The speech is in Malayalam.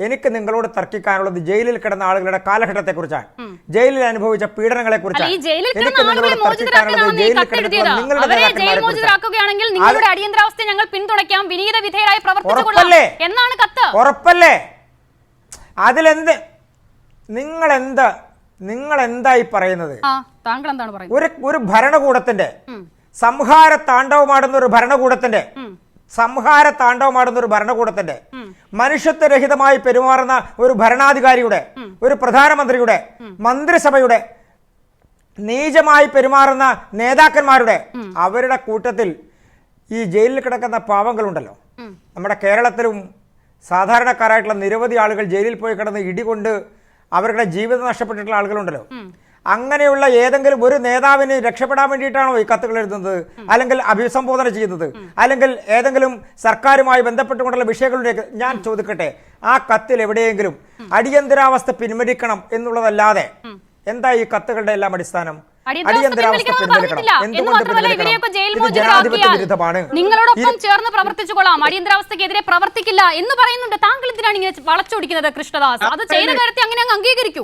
എനിക്ക് നിങ്ങളോട് തർക്കിക്കാനുള്ളത് ജയിലിൽ കിടന്ന ആളുകളുടെ കാലഘട്ടത്തെ കുറിച്ചാണ് ജയിലിൽ അനുഭവിച്ച പീഡനങ്ങളെ കുറിച്ചാണ് എനിക്ക് നിങ്ങളോട് തർക്കിക്കാനുള്ളത് ജയിലിൽ ഞങ്ങൾ പിന്തുണയ്ക്കാം വിനീത വിധേയരായി പ്രവർത്തിച്ചുകൊള്ളാം ഉറപ്പല്ലേ? എന്നാണ് കത്ത്. ഉറപ്പല്ലേ? അതിലെന്ത്? നിങ്ങൾ എന്താ നിങ്ങൾ എന്തായി പറയുന്നത്? താങ്കൾ എന്താണ് പറയുന്നത്? ഒരു ഒരു ഭരണകൂടത്തിന്റെ സംഹാര താണ്ഡവമാടുന്ന ഒരു ഭരണകൂടത്തിന്റെ സംഹാര താണ്ഡവമാടുന്ന ഒരു ഭരണകൂടത്തിന്റെ മനുഷ്യത്വരഹിതമായി പെരുമാറുന്ന ഒരു ഭരണാധികാരിയുടെ ഒരു പ്രധാനമന്ത്രിയുടെ മന്ത്രിസഭയുടെ നീചമായി പെരുമാറുന്ന നേതാക്കന്മാരുടെ അവരുടെ കൂട്ടത്തിൽ ഈ ജയിലിൽ കിടക്കുന്ന പാവങ്ങളുണ്ടല്ലോ. നമ്മുടെ കേരളത്തിലും സാധാരണക്കാരായിട്ടുള്ള നിരവധി ആളുകൾ ജയിലിൽ പോയി കിടന്ന് ഇടികൊണ്ട് അവരുടെ ജീവിതം നഷ്ടപ്പെട്ടിട്ടുള്ള ആളുകളുണ്ടല്ലോ. അങ്ങനെയുള്ള ഏതെങ്കിലും ഒരു നേതാവിനെ രക്ഷപ്പെടാൻ വേണ്ടിയിട്ടാണോ ഈ കത്തുകൾ എഴുതുന്നത്? അല്ലെങ്കിൽ അഭിസംബോധന ചെയ്യുന്നത്? അല്ലെങ്കിൽ ഏതെങ്കിലും സർക്കാരുമായി ബന്ധപ്പെട്ടുകൊണ്ടുള്ള വിഷയങ്ങളിലേക്ക് ഞാൻ ചോദിക്കട്ടെ. ആ കത്തിൽ എവിടെയെങ്കിലും അടിയന്തരാവസ്ഥ പിൻവലിക്കണം എന്നുള്ളതല്ലാതെ എന്താ ഈ കത്തുകളുടെ എല്ലാം അടിസ്ഥാനം? നിങ്ങളോടൊപ്പം ചേർന്ന് പ്രവർത്തിച്ചുകൊള്ളാം. അടിയന്തരാവസ്ഥക്കെതിരെ പ്രവർത്തിക്കില്ല എന്ന് പറയുന്നുണ്ട്. താങ്കൾ എന്തിനാണ് ഇങ്ങനെ വളച്ചൊടിക്കുന്നത് കൃഷ്ണദാസ്? അത് ചെയ്ത കാര്യത്തെ അങ്ങനെ അങ്ങ് അംഗീകരിക്കൂ.